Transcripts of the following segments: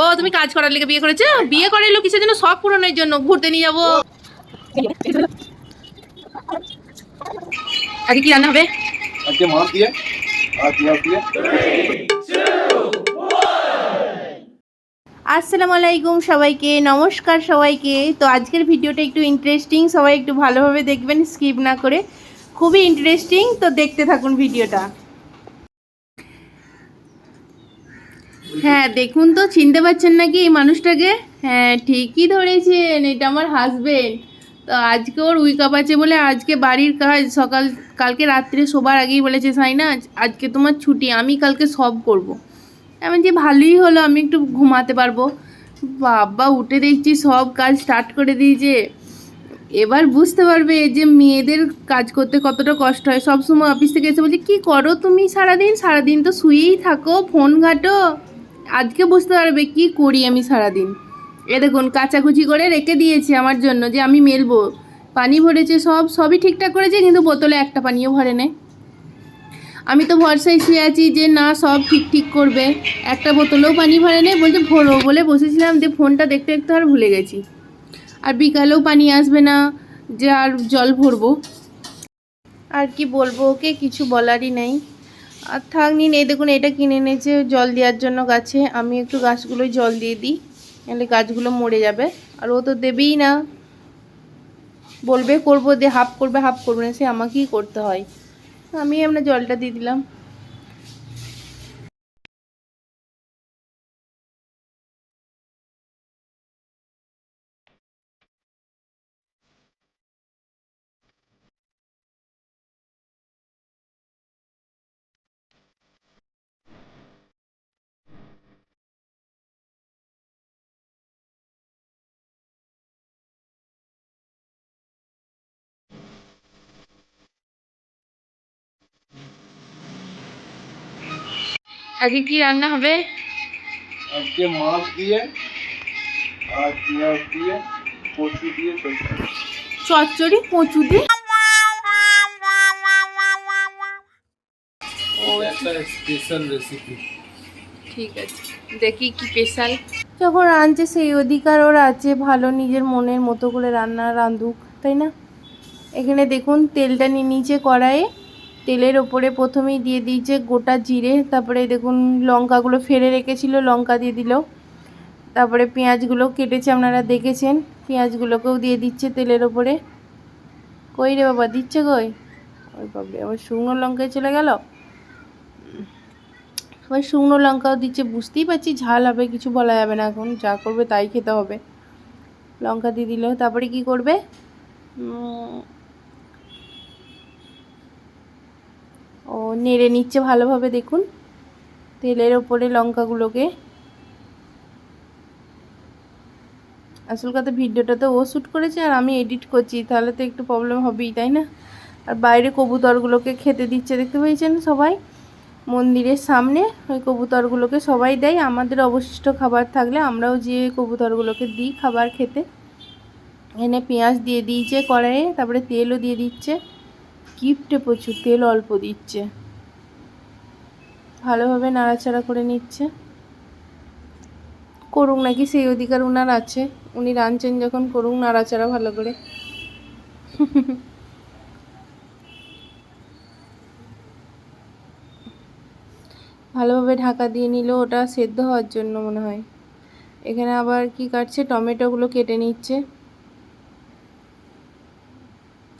ও তুমি কাজ করার লেগে বিয়ে করেছ? বিয়ে করে এলো কিসের জন্য? শখ পূরণের জন্য। ঘুরতে নিয়ে যাব। আগে কি রান্না হবে? আজকে মাছ দিয়ে আর পেঁয়াজ দিয়ে। আসসালামু আলাইকুম সবাইকে। নমস্কার সবাইকে। তো আজকের ভিডিওটা একটু ইন্টারেস্টিং সবাই একটু ভালোভাবে দেখবেন স্কিপ না করে। খুবই ইন্টারেস্টিং তো দেখতে থাকুন ভিডিওটা। হ্যাঁ দেখুন তো, চিনতে পারছেন নাকি এই মানুষটাকে? হ্যাঁ ঠিকই ধরেছেন, এটা আমার হাজবেন্ড তো আজকে ওর উইক আপ আছে বলে আজকে বাড়ির কাজ, সকাল, কালকে রাত্রে শোবার আগেই বলেছে, সাইনা আজকে তোমার ছুটি, আমি কালকে সব করব। আমি যে ভালোই হলো, আমি একটু ঘুমাতে পারব। বাবা, উঠে দেখছি সব কাজ স্টার্ট করে দিয়েছে। এবার বুঝতে পারবে যে মেয়েদের কাজ করতে কতটা কষ্ট হয়। সব সময় অফিস থেকে এসে বলছে, কী করো তুমি সারাদিন? সারাদিন তো শুয়েই থাকো ফোন ঘাটো। আজকে বুঝতে পারবে কি করি আমি সারাদিন। এ দেখুন, কাচাকুচি করে রেখে দিয়েছি আমার জন্য যে আমি মেলবো। পানি ভরেছে সব, সবই ঠিকঠাক করেছে, কিন্তু বোতলে একটা পানিও ভরে নেয় আমি তো ভরসায় শুয়ে আছি যে না, সব ঠিক ঠিক করবে। একটা বোতলেও পানি ভরে নেই বলছে ভরো বলে বসেছিলাম দিয়ে ফোনটা দেখতে দেখতে আর ভুলে গেছি। আর বিকালেও পানি আসবে না, যে আর জল ভরবো। আর কি বলব ওকে, কিছু বলারই নেই। আর থাক, নিন, এই দেখুন, এটা কিনে এনেছে, জল দেওয়ার জন্য গাছে। আমি একটু গাছগুলো জল দিয়ে দিই, নাহলে গাছগুলো মরে যাবে। আর ও তো দেবেই না। বলবে করব দিয়ে হাফ করবে হাফ করবে না, সে আমাকেই করতে হয়। আমি আপনার জলটা দিয়ে দিলাম। আজকে কি রান্না হবে? আজকে মাছ দিয়ে আর পেঁয়াজ দিয়ে কচু দিয়ে চচ্চড়ি কচু দিয়ে। ঠিক আছে দেখি কি স্পেশাল যখন রাঁধছে সেই অধিকার ওর আছে ভালো নিজের মনের মতো করে রান্না রাঁধুক তাই না? এখানে দেখুন তেলটা নিয়ে নিচে কড়াইয়ে। তেলের ওপরে প্রথমেই দিয়ে দিয়েছে গোটা জিরে, তারপরে দেখুন লঙ্কাগুলো ফেলে রেখেছিল, লঙ্কা দিয়ে দিল। তারপরে পেঁয়াজগুলো কেটেছে, আপনারা দেখেছেন, পেঁয়াজগুলোকেও দিয়ে দিচ্ছে তেলের ওপরে। কই রে বাবা, দিচ্ছে কই? ওই বাবরে, আবার শুকনো লঙ্কায় চলে গেল? আবার শুকনো লঙ্কাও দিচ্ছে, বুঝতেই পারছি ঝাল হবে, কিছু বলা যাবে না এখন, যা করবে তাই খেতে হবে। লঙ্কা দিয়ে দিল, তারপরে কি করবে উম, ও নেড়ে নিচ্ছে ভালোভাবে দেখুন। তেলের ওপরে লঙ্কাগুলোকে। আসল কথা ভিডিওটা তো ও শ্যুট করেছে আর আমি এডিট করছি, তাহলে তো একটু প্রবলেম হবেই, তাই না? আর বাইরে কবুতরগুলোকে খেতে দিচ্ছে, দেখতে পেয়েছেন সবাই? মন্দিরের সামনে ওই কবুতরগুলোকে সবাই দেয়। আমাদের অবশিষ্ট খাবার থাকলে আমরাও যে কবুতরগুলোকে দিই খাবার খেতে। এনে পেঁয়াজ দিয়ে দিয়েছে কড়াইয়ে, তারপরে তেলও দিয়ে দিচ্ছে। কিপটে প্রচুর তেল অল্প দিচ্ছে। ভালোভাবে নাড়াচাড়া করে নিচ্ছে। করুক নাকি, সেই অধিকার উনার আছে। উনি রাঁধছেন যখন, করুক নাড়াচাড়া ভালো করে। ভালোভাবে ঢাকা দিয়ে নিল, ওটা সেদ্ধ হওয়ার জন্য মনে হয়। এখানে আবার কি কাটছে, টমেটোগুলো কেটে নিচ্ছে।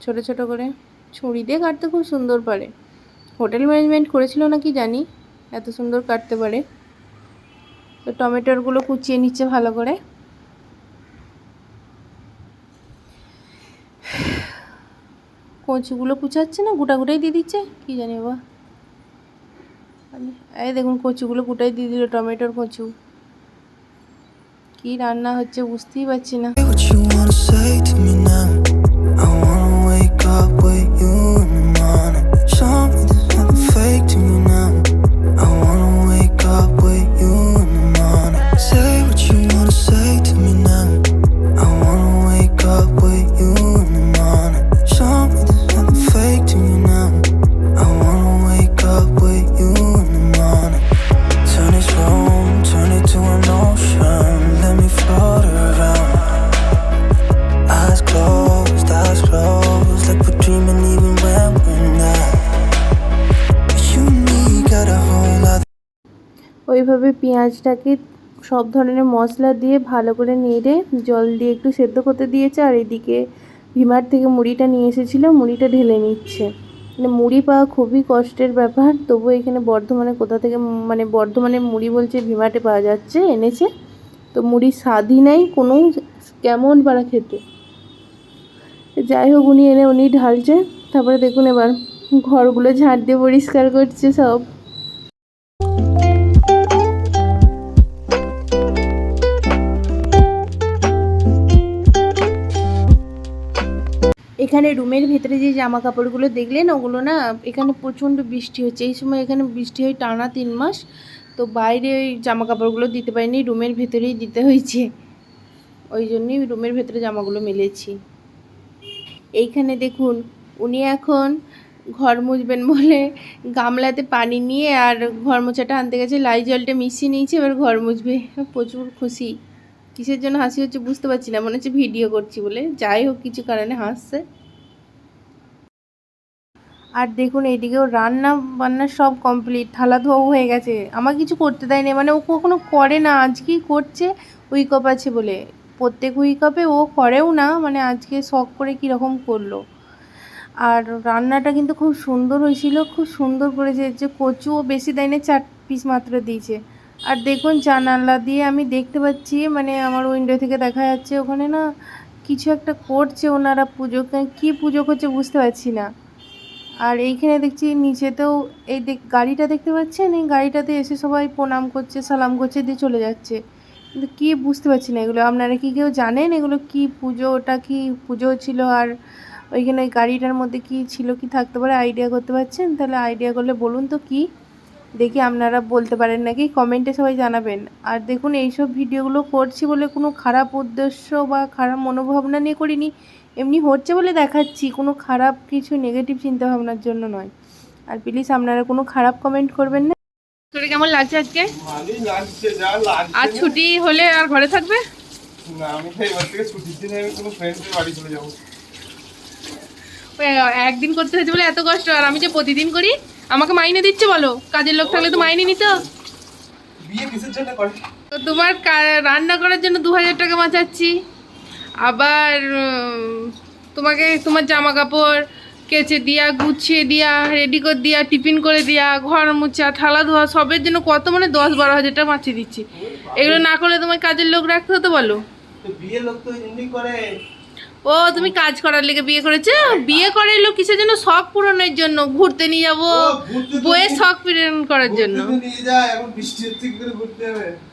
ছোট ছোট করে। ছুরি দিয়ে কাটতে খুব সুন্দর পারে। হোটেল ম্যানেজমেন্ট করেছিল নাকি জানি? এত সুন্দর কাটতে পারে। তো টমেটোরগুলো কুচিয়ে নিচ্ছে ভালো করে। কচুগুলো কুচাচ্ছে না, গোটা গোটাই দিয়ে দিচ্ছে? কী জানি বাবা। এই দেখুন, কচুগুলো গোটাই দিয়ে দিল টমেটোর কচু। কি রান্না হচ্ছে বুঝতেই পারছি না। ওইভাবে পেঁয়াজটাকে সব ধরনের মশলা দিয়ে ভালো করে নেড়ে জল দিয়ে একটু সেদ্ধ করতে দিয়েছে, আর এদিকে ভিমার থেকে মুড়িটা নিয়ে এসেছিল, মুড়িটা ঢেলে নিচ্ছে। মানে মুড়ি পাওয়া খুবই কষ্টের ব্যাপার তবু এখানে বর্ধমানে কোথা থেকে মানে বর্ধমানে মুড়ি বলছে ভিমাটে পাওয়া যাচ্ছে, এনেছে। তো মুড়ির স্বাদই নাই, কোনো কেমন পারা খেতে। যাই হোক, উনি এনে, উনি ঢালছে। তারপরে দেখুন এবার ঘরগুলো ঝাঁট দিয়ে পরিষ্কার করছে সব। এখানে রুমের ভেতরে যে জামা কাপড়গুলো দেখলেন, ওগুলো না এখানে প্রচণ্ড বৃষ্টি হচ্ছে। এই সময় এখানে বৃষ্টি হয় টানা তিন মাস, তো বাইরে ওই জামা কাপড়গুলো দিতে পারিনি, রুমের ভেতরেই দিতে হয়েছে। ওই জন্যই রুমের ভেতরে জামাগুলো মেলেছি। এইখানে দেখুন, উনি এখন ঘর মুছবেন বলে গামলাতে পানি নিয়ে আর ঘর মোছাটা আনতে গেছে, লাই জলটা মিশিয়ে নিয়েছে, এবার ঘর মুছবে। প্রচুর খুশি। কিসের জন্য হাসি হচ্ছে বুঝতে পারছি না, মনে হচ্ছে ভিডিও করছি বলে। যাই হোক, কিছু কারণে হাসছে। আর দেখুন, এইদিকেও রান্না বান্না সব কমপ্লিট থালা ধোয়াও হয়ে গেছে। আমার কিছু করতে দেয়নি মানে ও কখনো করে না, আজকেই করছে উইক অফ আছে বলে। প্রত্যেক উইক অফে ও করেও না মানে আজকে শখ করে কীরকম করল। আর রান্নাটা কিন্তু খুব সুন্দর হয়েছিল, খুব সুন্দর করেছে, যে কচুও বেশি দেয়নি, চার পিস মাত্র দিয়েছে। আর দেখুন, জানালা দিয়ে আমি দেখতে পাচ্ছি মানে আমার উইন্ডো থেকে দেখা যাচ্ছে ওখানে না, কিছু একটা করছে ওনারা পুজো কী পুজো করছে বুঝতে পারছি না। আর এইখানে দেখছি নিচেতেও এই দেখ, গাড়িটা দেখতে পাচ্ছেন? এই গাড়িটাতে এসে সবাই প্রণাম করছে, সালাম করছে, দিয়ে চলে যাচ্ছে। কিন্তু কী বুঝতে পারছি না এগুলো। আপনারা কি কেউ জানেন এগুলো কি পুজো? ওটা কি পুজো ছিল? আর ওইখানে ওই গাড়িটার মধ্যে কি ছিল, কি থাকতে পারে? আইডিয়া করতে পারছেন? তাহলে আইডিয়া করলে বলুন তো কি? দেখি আপনারা বলতে পারেন নাকি? কমেন্টে সবাই জানাবেন। আর দেখুন, এইসব ভিডিওগুলো করছি বলে কোনো খারাপ উদ্দেশ্য বা খারাপ মনোভাবনা নিয়ে করিনি। এমনি হচ্ছে বলে দেখাচ্ছি কোনো খারাপ কিছু নেগেটিভ চিন্তা ভাবনার জন্য নয়। আর প্লিজ আপনারা কোনো খারাপ কমেন্ট করবেন না। তোর কেমন লাগছে আজকে? ভালোই লাগছে যা লাগছে। আর ছুটি হলে আর ঘরে থাকবে? না আমি তো এবার থেকে ছুটির দিনে আমি কোনো ফ্রেন্ডের বাড়ি চলে যাব। ওই একদিন করতে হয়েছে বলে এত কষ্ট আর আমি যে প্রতিদিন করি আমাকে মাইনে দিচ্ছে বলো? কাজের লোক থাকলে তো মাইনে নিত। বিয়ে কিসের জন্য করে? তো তোমার কা- রান্না করার জন্য দু হাজার টাকা বাঁচাচ্ছি। আবার তোমাকে তোমার জামা কাপড় কেচে দিয়া গুছিয়ে দিয়া রেডি করে দিয়া টিফিন করে দিয়া ঘর মোছা থালা ধোয়া সবের জন্য কত মানে দশ বারো হাজার টাকা বাঁচিয়ে দিচ্ছি। এগুলো না করলে তোমার কাজের লোক রাখতে হতো বলো? লোক ও তুমি কাজ করার লেগে বিয়ে করেছ? বিয়ে করে এলো কিসের জন্য? শখ পূরণের জন্য ঘুরতে নিয়ে যাব বইয়ের শখ পূরণ করার জন্য। নিয়ে এখন বৃষ্টি করে ঘুরতে হবে?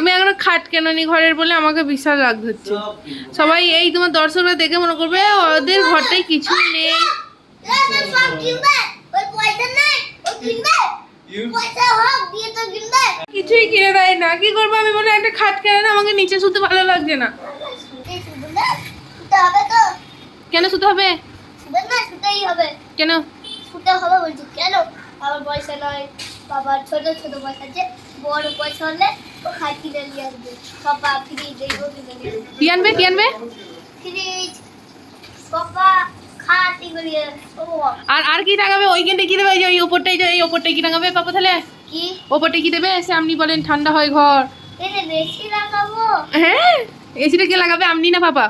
তুমি এখনও খাট কেন নি ঘরের বলে আমাকে বিশাল রাগ ধরছে। সবাই এই তোমার দর্শকরা দেখে মনে করবে ওদের ঘরটায় কিছু নেই। সব কিনবে? ওই পয়সা নাই? ও কিনবে? ইউ- পয়সা হোক দিয়ে তো কিনবে। কিছুই কিনে দেয় না। কি করব আমি বলে একটা খাট কেনে না আমাকে নিচে শুতে ভালো লাগছে না। কেন শুতে হবে? শুতেই হবে। কেন? শুতে হবে বলছি কেন? আমার পয়সা নয় বাবার ছোট ছোট পয়সা আছে বড় পয়সা হলে কি আনবে কি আনবে? আর আর কি টাঙাবে? ওইখানটা কি দেবে? এই ওপরটাই যে এই ওপরটাই কি টাঙাবে পাপা তাহলে? কি? ওপরটাই কি দেবে? সে আপনি বলেন ঠান্ডা হয় ঘর। হ্যাঁ এসিটা কে লাগাবে? আপনি না পাপা?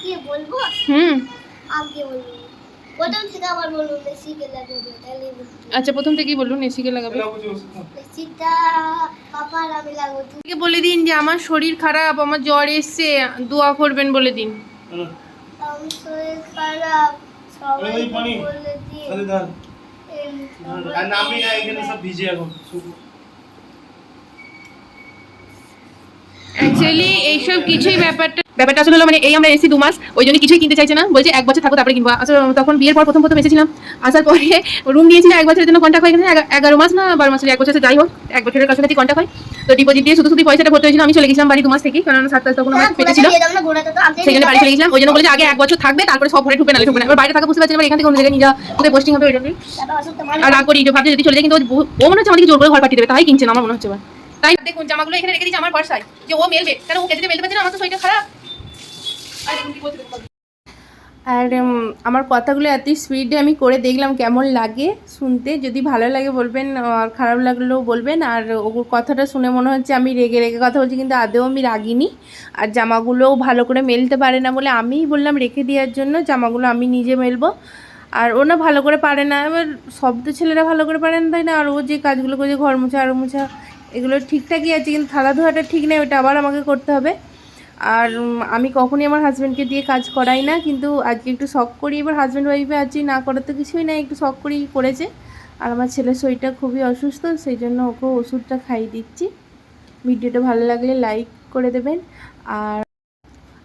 কি বলব? হুম। আমাকে বলব? প্রথম থেকে আবার বলব বেশি কে লাগাবো তাহলে বলব। আচ্ছা প্রথম থেকেই বলুন এসি কে লাগাবে? বলে দিন যে আমার শরীর খারাপ আমার জ্বর এসছে দোয়া করবেন বলে দিন। অ্যাকচুয়ালি এইসব কিছুই ব্যাপারটা ব্যাপারটা আসলে মানে এই আমরা এসি দু মাস, ওই জন্য কিছুই কিনতে চাইছে না। বলছে এক বছর থাকো, তারপরে কিনবো। আসলে তখন বিয়ের পর প্রথম প্রথম এসেছিলাম আসার পরে রুম দিয়েছিল এক বছরের জন্য কন্ট্যাক্ট হয় এগা- এগারো মাস না বারো মাসের এক বছর যাই হোক, এক বছরের কাছাকাছি কন্ট্যাক্ট হয়। তো ডিপোজিট দিয়ে শুধু শুধু পয়সাটা ভরতে হয়েছিল, আমি চলে গেছিলাম বাড়ি দু মাস থেকেই কারণ সাত তখন আমার পেটে ছিল। দিয়ে দাও না গোড়াটা তো আনতে সেই জন্য বাড়ি চলে গেছিলাম, ওই জন্য বলেছে আগে এক বছর থাকবে, তারপরে সব ঘরে ঢুকবে না ঢুকবে না এবার বাইরে থাকা বুঝতে পারছি এবার এখান থেকে অন্য জায়গায় নিয়ে যাওয়া পোস্টিং হবে, ওই মানে আর রাগ করি, ভাবছি যদি চলে যায়, কিন্তু ও মনে হচ্ছে আমাদেরকে জোর করে ঘর পাঠিয়ে দেবে, তাই কিনছে না, আমার মনে হচ্ছে তাই দেখুন, জামাগুলো এখানে রেখে দিয়েছে, আমার পয়সায় যে ও মেলবে, কেন ও কেটে মেলতে পারছে না? আমার তো শরীরটা খারাপ। আর আমার কথাগুলো এতই স্পিডে আমি করে দেখলাম কেমন লাগে শুনতে। যদি ভালো লাগে বলবেন, আর খারাপ লাগলেও বলবেন। আর ওর কথাটা শুনে মনে হচ্ছে আমি রেগে রেগে কথা বলছি, কিন্তু আদেও আমি রাগিনি। আর জামাগুলোও ভালো করে মেলতে পারে না বলে আমিই বললাম রেখে দেওয়ার জন্য, জামাগুলো আমি নিজে মেলবো। আর ও না ভালো করে পারে না, এবার সব তো ছেলেরা ভালো করে পারে না, তাই না? আর ও যে কাজগুলো করছে ঘর মোছা, আরও মোছা, এগুলো ঠিকঠাকই আছে, কিন্তু থালা ধোয়াটা ঠিক নেই, ওটা আবার আমাকে করতে হবে। আর আমি কখনই আমার হাজব্যান্ডকে দিয়ে কাজ করাই না, কিন্তু আজকে একটু শখ করি, এবার হাজব্যান্ড ওয়াইফে আজকে না করার তো কিছুই না একটু শখ করেই করেছে। আর আমার ছেলের শরীরটা খুবই অসুস্থ, সেই জন্য ওকে ওষুধটা খাইয়ে দিচ্ছি। ভিডিওটা ভালো লাগলে লাইক করে দেবেন। আর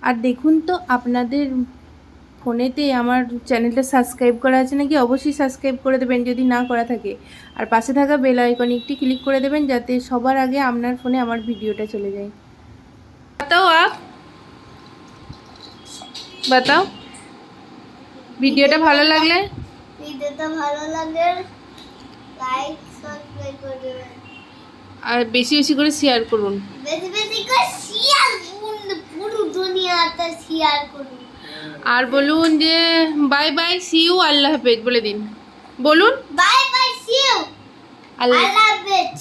আর দেখুন তো, আপনাদের ফোনেতে আমার চ্যানেলটা সাবস্ক্রাইব করা আছে নাকি, অবশ্যই সাবস্ক্রাইব করে দেবেন, যদি না করা থাকে। আর পাশে থাকা বেল আইকন একটি ক্লিক করে দেবেন, যাতে সবার আগে আপনার ফোনে আমার ভিডিওটা চলে যায়। তাও আপ बताओ ভিডিওটা ভালো লাগলে ভিডিওটা ভালো লাগে লাইক সাবস্ক্রাইব করে দেবেন আর বেশি বেশি করে শেয়ার করুন বেশি বেশি করে শেয়ার করুন পুরো দুনিয়াতে শেয়ার করুন আর বলুন যে বাই বাই সি ইউ আল্লাহ হাফেজ বলে দিন বলুন bye bye see you Allah I love it